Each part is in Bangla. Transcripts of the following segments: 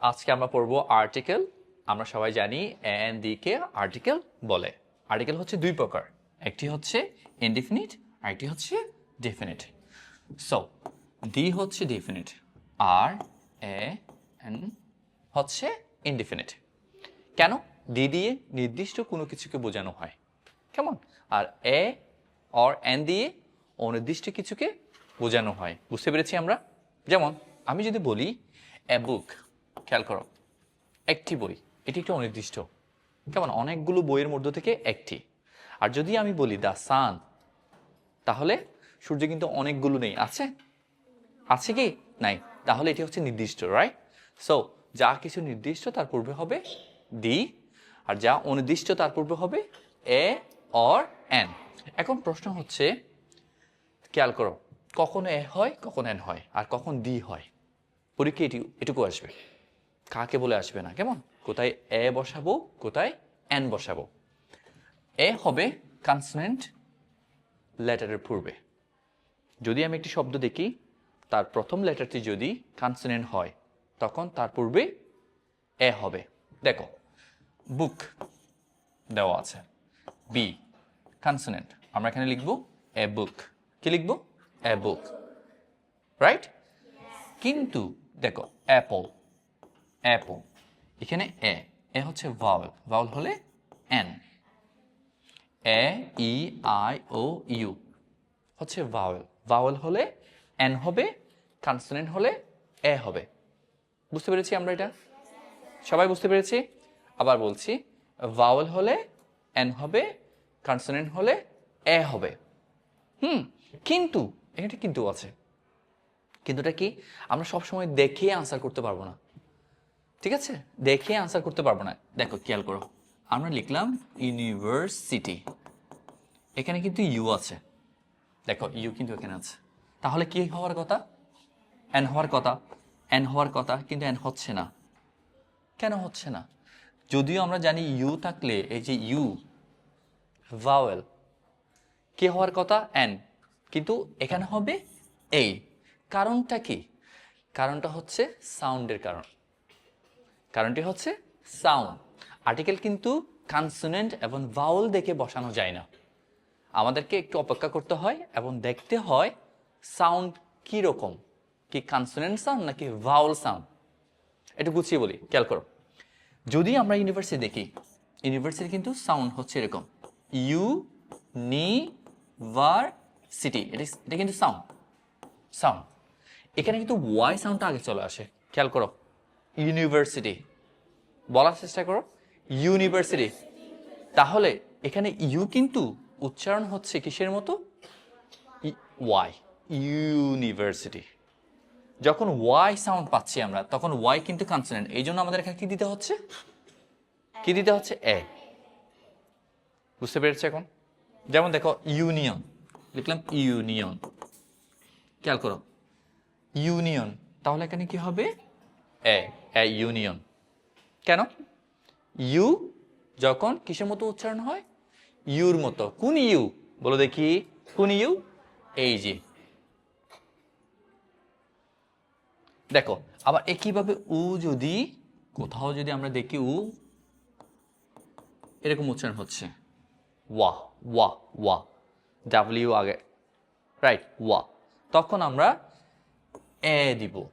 আজকে আমরা পড়ব আর্টিকেল আমরা সবাই জানি এন দিকে আর্টিকেল বলে। আর্টিকেল হচ্ছে দুই প্রকার, একটি হচ্ছে ইনডিফিনিট আর একটি হচ্ছে ডেফিনিট সো দি হচ্ছে ডেফিনিট আর এ এন হচ্ছে ইনডিফিনিট কেন? দি দিয়ে নির্দিষ্ট কোনো কিছুকে বোঝানো হয়। কেমন? আর এ অর এন দিয়ে অনির্দিষ্ট কিছুকে বোঝানো হয়। বুঝতে পেরেছি আমরা? যেমন, আমি যদি বলি এ বুক খেয়াল করো, একটি বই, এটি একটি অনির্দিষ্ট, কেমন অনেকগুলো বইয়ের মধ্য থেকে একটি। আর যদি আমি বলি দ্য সান তাহলে সূর্য কিন্তু অনেকগুলো নেই, আছে? আছে কি? নাই। তাহলে এটি হচ্ছে নির্দিষ্ট রাইট সো যা কিছু নির্দিষ্ট তার পূর্বে হবে দি আর যা অনির্দিষ্ট তার পূর্বে হবে এ অর এন এখন প্রশ্ন হচ্ছে, খেয়াল করো, কখন এ হয়, কখন এন হয়, আর কখন দি হয়? পরীক্ষা এটি, এটুকু আসবে। কাকে বলে আসবে না? কেমন? কোথায় এ বসাবো, কোথায় এন বসাবো? এ হবে কনসনেন্ট লেটারের পূর্বে। যদি আমি একটি শব্দ দেখি, তার প্রথম লেটারটি যদি কনসনেন্ট হয়, তখন তার পূর্বে এ হবে। দেখো বুক দেওয়া আছে। বি কনসনেন্ট আমরা এখানে লিখব এ বুক কি লিখব? এ বুক রাইট কিন্তু, দেখো অ্যাপল অ্যাপল এখানে এ। এ হচ্ছে ভাওয়েল ভাওয়েল হলে an a, e, i, o, u. হচ্ছে ভাওয়েল ভাওয়েল হলে এন হবে কনসোনেন্ট হলে এ হবে। বুঝতে পেরেছি আমরা এটা? সবাই বুঝতে পেরেছি? আবার বলছি ভাওয়েল হলে এন হবে কনসোনেন্ট হলে এ হবে। হুম, কিন্তু এখানে কিন্তু আছে। কিন্তুটা কি? আমরা সবসময় দেখে আনসার করতে পারব না। ঠিক আছে? দেখে আনসার করতে পারব না। দেখো, খেয়াল করো। আমরা লিখলাম ইউনিভার্সিটি এখানে কিন্তু ইউ আছে। দেখো ইউ কিন্তু এখানে আছে। তাহলে কি হওয়ার কথা? এন হওয়ার কথা। এন হওয়ার কথা, কিন্তু এন হচ্ছে না। কেন হচ্ছে না? যদিও আমরা জানি ইউ থাকলে, এই যে ইউ ভাওয়েল কে হওয়ার কথা? এন কিন্তু এখানে হবে এই কারণটা কি? কারণটা হচ্ছে সাউন্ডের কারণ। কারণটি হচ্ছে সাউন্ড আর্টিকেল কিন্তু কনসোনেন্ট এবং ভাওয়েল দেখে বসানো যায় না। আমাদেরকে একটু অপেক্ষা করতে হয় এবং দেখতে হয় সাউন্ড কি রকম কি কনসোনেন্ট সাউন্ড নাকি ভাওয়েল সাউন্ড এটা গুছিয়ে বলি, খেয়াল করো। যদি আমরা ইউনিভার্সিটি দেখি ইউনিভার্সিটি কিন্তু সাউন্ড হচ্ছে এরকম। ইউ নি ভার সিটি এটা এটা কিন্তু সাউন্ড সাউন্ড এখানে কিন্তু ওয়াই সাউন্ডটা আগে চলে আসে, খেয়াল করো। ইউনিভার্সিটি। বলার চেষ্টা করো, ইউনিভার্সিটি। তাহলে এখানে ইউ কিন্তু উচ্চারণ হচ্ছে কিসের মতো? Y, university. যখন ওয়াই সাউন্ড পাচ্ছি আমরা, তখন ওয়াই কিন্তু কনসোনেন্ট। এই জন্য আমাদের এখানে কি দিতে হচ্ছে? কি দিতে হচ্ছে? এ। বুঝতে পেরেছি এখন? যেমন দেখো, ইউনিয়ন। লিখলাম ইউনিয়ন। খেয়াল করো। ইউনিয়ন, তাহলে এখানে কি হবে? এ। এ ইউনিয়ন কেন? ইউ যখন কিসের মতো উচ্চারণ হয়? ইউর মতো। কোন ইউ? বলো দেখি। কোন ইউ? এই যে। দেখো, আবার একইভাবে উ যদি, কোথাও যদি আমরা দেখি উ, এরকম উচ্চারণ হচ্ছে। ওয়া ওয়া ওয়া ডাব্লিউ আগে। রাইট ওয়া তখন আমরা এ দিব।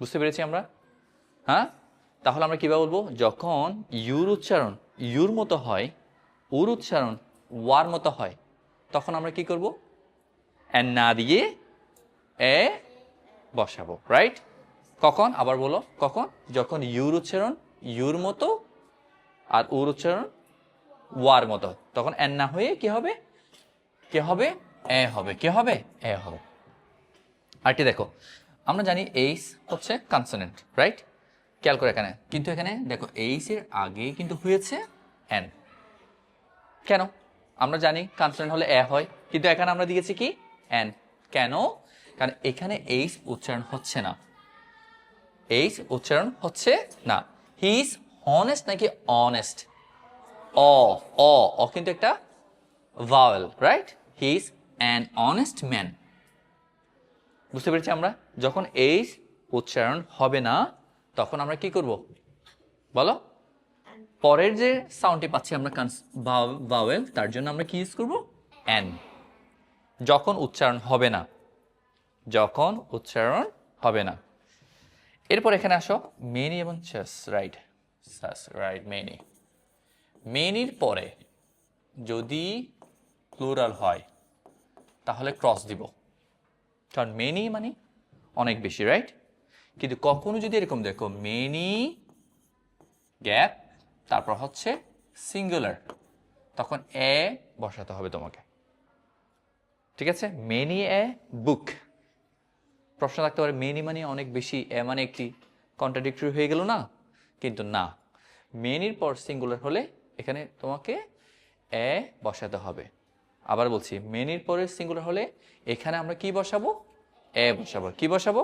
বুঝতে পেরেছি আমরা? হ্যাঁ? তাহলে আমরা কীভাবে বলব? যখন ইউর উচ্চারণ, ইউর মতো হয় উর উচ্চারণ, ওয়ার মতো হয়, তখন আমরা কি করব? এন না দিয়ে এ বসাবো রাইট কখন? আবার বলো, কখন? যখন ইউর উচ্চারণ, ইউর মতো আর উর উচ্চারণ, ওয়ার মতো তখন এন না হয়ে কি হবে? কে হবে? এ হবে, কে হবে? এ হবে। আরটি দেখো, আমরা জানি এইস হচ্ছে কনসোনেন্ট রাইট খেয়াল করে এখানে। কিন্তু এখানে দেখো এইস এর আগে কিন্তু হয়েছে এন কেন? আমরা জানি কনসোনেন্ট হলে এ হয়, কিন্তু এখানে আমরা দিয়েছি কি? এন কেন? কারণ এখানে এইচ উচ্চারণ হচ্ছে না। এইচ উচ্চারণ হচ্ছে না। হি ইজ অনেস্ট নাকি অনেস্ট অ অ অ কিন্তু একটা vowel right he is an honest man বুঝতে পেরেছি আমরা? যখন এইচ উচ্চারণ হবে না তখন আমরা কি করব? বলো। পরের যে সাউন্ডটি পাচ্ছি আমরা ভাওয়েল তার জন্য আমরা কি ইউজ করব? এন যখন উচ্চারণ হবে না। যখন উচ্চারণ হবে না। এরপর এখানে আসো। মেনি এবং চেস রাইট রাইট মেনি মেনির পরে যদি প্লুরাল হয়, তাহলে ক্রস দিব। কারণ মেনি মানে অনেক বেশি রাইট কিন্তু কখনো যদি এরকম দেখো মেনি গ্যাপ তারপর হচ্ছে সিঙ্গুলার তখন এ বসাতে হবে তোমাকে। ঠিক আছে? মেনি এ বুক প্রশ্ন থাকতে পারে মেনি মানে অনেক বেশি, এ মানে একটি কন্ট্রাডিক্টরি হয়ে গেল না? কিন্তু না। মেনির পর সিঙ্গুলার হলে এখানে তোমাকে এ বসাতে হবে। আবার বলছি মেনির পরে সিঙ্গুলার হলে এখানে আমরা কি বসাবো? এ বসাবো। কি বসাবো?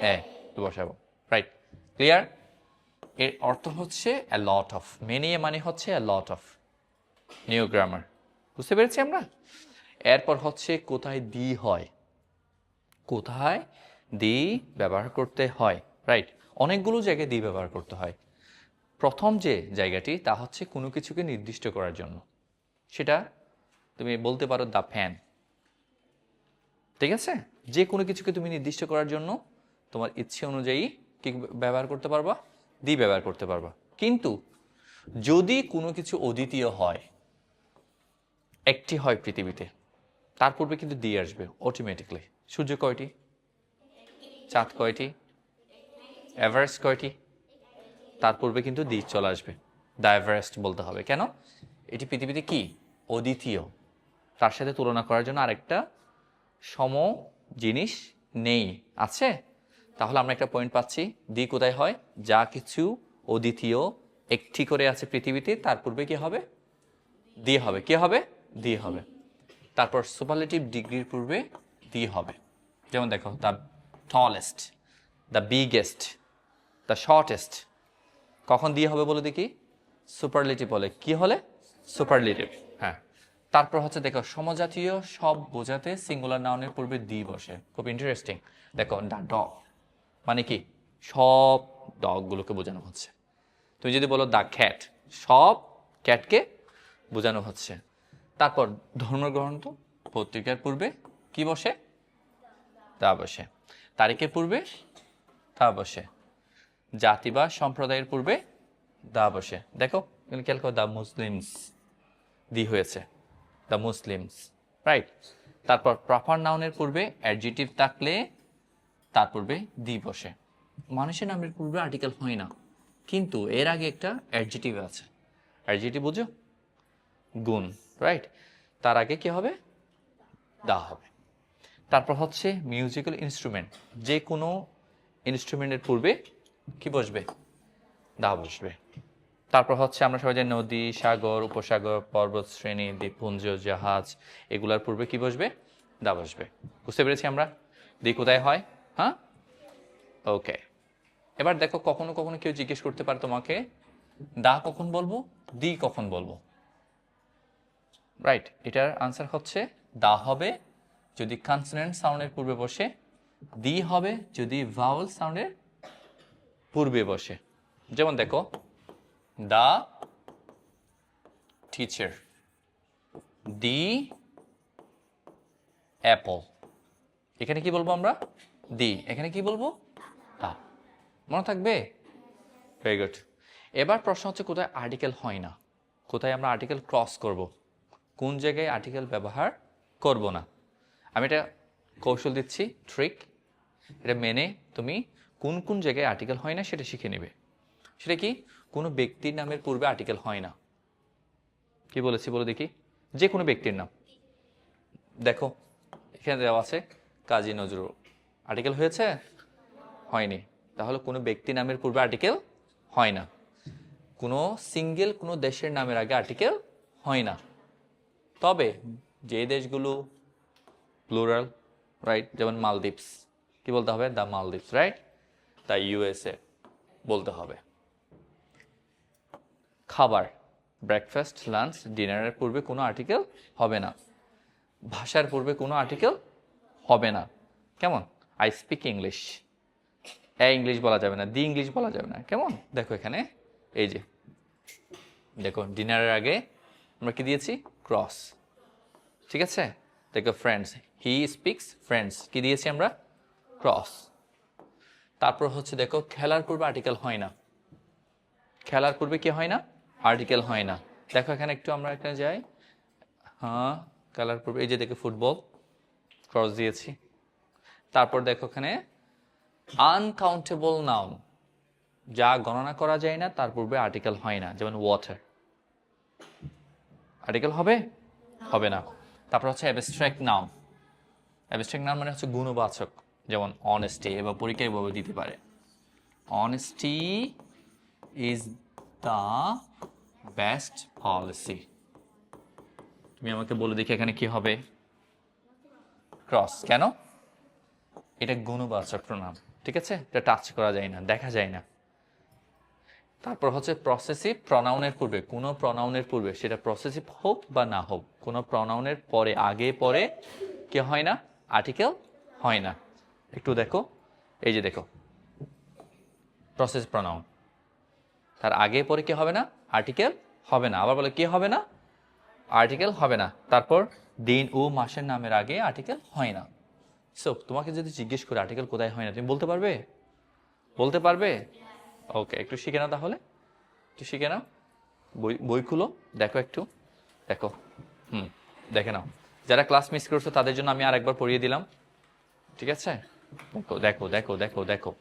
এ। বসাবো। রাইট ক্লিয়ার এর অর্থ হচ্ছে অ্যা লট অফ মেনি মানে হচ্ছে a lot of new grammar বুঝতে পেরেছি আমরা? এরপর হচ্ছে কোথায় দি হয়? কোথায় দি ব্যবহার করতে হয়? রাইট অনেকগুলো জায়গায় দি ব্যবহার করতে হয়। প্রথম যে জায়গাটি, তা হচ্ছে কোনো কিছুকে নির্দিষ্ট করার জন্য। সেটা তুমি বলতে পারো দ্য ফ্যান ঠিক আছে? যে কোনো কিছুকে তুমি নির্দিষ্ট করার জন্য তোমার ইচ্ছে অনুযায়ী কি ব্যবহার করতে পারবা? দি ব্যবহার করতে পারবা। কিন্তু যদি কোনো কিছু অদ্বিতীয় হয়, একটি হয় পৃথিবীতে, তার পূর্বে কিন্তু দিয়ে আসবে অটোমেটিকলি সূর্য কয়টি? চাঁদ কয়টি? এভারেস্ট কয়টি? তার পূর্বে কিন্তু দ্বীপ চলে আসবে। দ্য এভারেস্ট বলতে হবে। কেন? এটি পৃথিবীতে কি? অদ্বিতীয়। তার সাথে তুলনা করার জন্য আরেকটা সম জিনিস নেই। আছে? তাহলে আমরা একটা পয়েন্ট পাচ্ছি। দি কোথায় হয়? যা কিছু অদ্বিতীয় একটি করে আছে পৃথিবীতে, তার পূর্বে কি হবে? দিয়ে হবে। কি হবে? দিয়ে হবে। তারপর সুপারলেটিভ ডিগ্রির পূর্বে দিয়ে হবে। যেমন দেখো the tallest the biggest the shortest কখন দিয়ে হবে বলে দেখি? সুপারলেটিভ বলে। কি হলে? সুপারলেটিভ হ্যাঁ। তারপর হচ্ছে দেখো, সমজাতীয় সব বোঝাতে সিঙ্গুলার নাউনের পূর্বে দি বসে। খুব ইন্টারেস্টিং দেখো দ্য ডগ মানে কি? সব ডগগুলোকে বোঝানো হচ্ছে। তুমি যদি বলো দ্য খ্যাট, সব ক্যাটকে বোঝানো হচ্ছে। তারপর ধর্মগ্রন্থ পত্রিকার পূর্বে কি বসে? তা বসে। তারিখের পূর্বে তা বসে। জাতি বা সম্প্রদায়ের পূর্বে দা বসে। দেখো খেয়াল করো দ্য মুসলিমস দি হয়েছে। The Muslims, right? তারপর প্রপার নাউনের পূর্বে অ্যাডজেটিভ থাকলে তার পূর্বে দি বসে। মানুষের নামের পূর্বে আর্টিকেল হয় না। কিন্তু এর আগে একটা অ্যাডজেটিভ আছে। অ্যাডজেটিভ বুঝো? গুণ রাইট তার আগে কি হবে? দা হবে। তারপর হচ্ছে মিউজিক্যাল ইনস্ট্রুমেন্ট যে কোনো ইনস্ট্রুমেন্টের পূর্বে কি বসবে? দা বসবে। তারপর হচ্ছে আমরা সবাই জানি নদী, সাগর, উপসাগর, পর্বত শ্রেণি, দ্বীপপুঞ্জ, জাহাজ, এগুলার পূর্বে কি বসবে? দা বসবে। বুঝতে পেরেছি আমরা? দি কোথায় হয়? হ্যাঁ ওকে এবার দেখো কখনো কখনো কেউ জিজ্ঞেস করতে পারে তোমাকে, দা কখন বলব? দি কখন বলব? রাইট এটার আনসার হচ্ছে, দা হবে যদি কনসোনেন্ট সাউন্ডের পূর্বে বসে, দি হবে যদি ভাওয়েল সাউন্ডের পূর্বে বসে। যেমন দেখো, দা টিচার দি অ্যাপল এখানে কি বলব আমরা? দি। এখানে কি বলব? দা মনে থাকবে? ভেরি গুড এবার প্রশ্ন হচ্ছে কোথায় আর্টিকেল হয় না? কোথায় আমরা আর্টিকেল ক্রস করব? কোন জায়গায় আর্টিকেল ব্যবহার করব না? আমি এটা কৌশল দিচ্ছি ট্রিক এটা মেনে তুমি কোন কোন জায়গায় আর্টিকেল হয় না সেটা শিখে নেবে। সেটা কি? কোনো ব্যক্তির নামের পূর্বে আর্টিকেল হয় না। কি বলেছি বলে দেখি? যে কোনো ব্যক্তির নাম। দেখো, এখানে দেওয়া আছে কাজী নজরুল। আর্টিকেল হয়েছে? হয়নি। তাহলে কোনো ব্যক্তি নামের পূর্বে আর্টিকেল হয় না। কোনো সিঙ্গেল কোনো দেশের নামের আগে আর্টিকেল হয় না। তবে যে দেশগুলো প্লুরাল রাইট যেমন মালদ্বীপস। কি বলতে হবে? The Maldives right the USA বলতে হবে। খাবার ব্রেকফাস্ট লাঞ্চ ডিনারের পূর্বে কোনো আর্টিকেল হবে না। ভাষার পূর্বে কোনো আর্টিকেল হবে না। কেমন? I speak English a English বলা যাবে না দি ইংলিশ বলা যাবে না। কেমন? দেখো এখানে, এই যে। দেখো ডিনারের আগে আমরা কি দিয়েছি? ক্রস ঠিক আছে? দেখো ফ্রেন্ডস হি স্পিক্স ফ্রেন্ডস কি দিয়েছি আমরা? ক্রস তারপর হচ্ছে দেখো, খেলার পূর্বে আর্টিকেল হয় না। খেলার পূর্বে কি হয় না? আর্টিকেল হয় না। দেখো, এখানে একটু আমরা এখানে যাই। হ্যাঁ খেলার পূর্বে, এই যে দেখো ফুটবল ক্রস দিয়েছি। তারপর দেখো এখানে আনকাউন্টেবল নাউন যা গণনা করা যায় না, তার পূর্বে আর্টিকেল হয় না, যেমন ওয়াটার আর্টিকেল হবে? হবে না। তারপর হচ্ছে অ্যাবস্ট্রাক্ট নাউন অ্যাবস্ট্রাক্ট নাউন মানে হচ্ছে গুণবাচক, যেমন অনেস্টি এবার পরীক্ষায় এভাবে দিতে পারে। Honesty is the best policy তুমি আমাকে বলে দেখি এখানে কি হবে। ক্রস কেন? এটা গুণবাচক প্রণাম ঠিক আছে? এটা টাচ করা যায় না, দেখা যায় না। তারপর হচ্ছে প্রসেসিভ প্রনাউনের পূর্বে, কোনো প্রনাউনের পূর্বে, সেটা প্রসেসিভ হোক বা না হোক, কোনো প্রনাউনের পরে, আগে, পরে কি হয় না? আর্টিকেল হয় না। একটু দেখো, এই যে দেখো প্রসেস প্রনাউন তার আগে, পরে কি হবে না? আর্টিকেল হবে না। আবার বলে, কি হবে না? আর্টিকেল হবে না। তারপর দিন ও মাসের নামের আগে আর্টিকেল হয় না। সো তোমাকে যদি জিজ্ঞেস করে আর্টিকেল কোথায় হয় না, তুমি বলতে পারবে? বলতে পারবে? ওকে একটু শিখে নাও তাহলে। একটু শিখে নাও। বই বই খুলো। দেখো একটু। দেখো। হুম, দেখে নাও। যারা ক্লাস মিস করছ, তাদের জন্য আমি আর একবার পড়িয়ে দিলাম। ঠিক আছে? দেখো দেখো দেখো দেখো দেখো।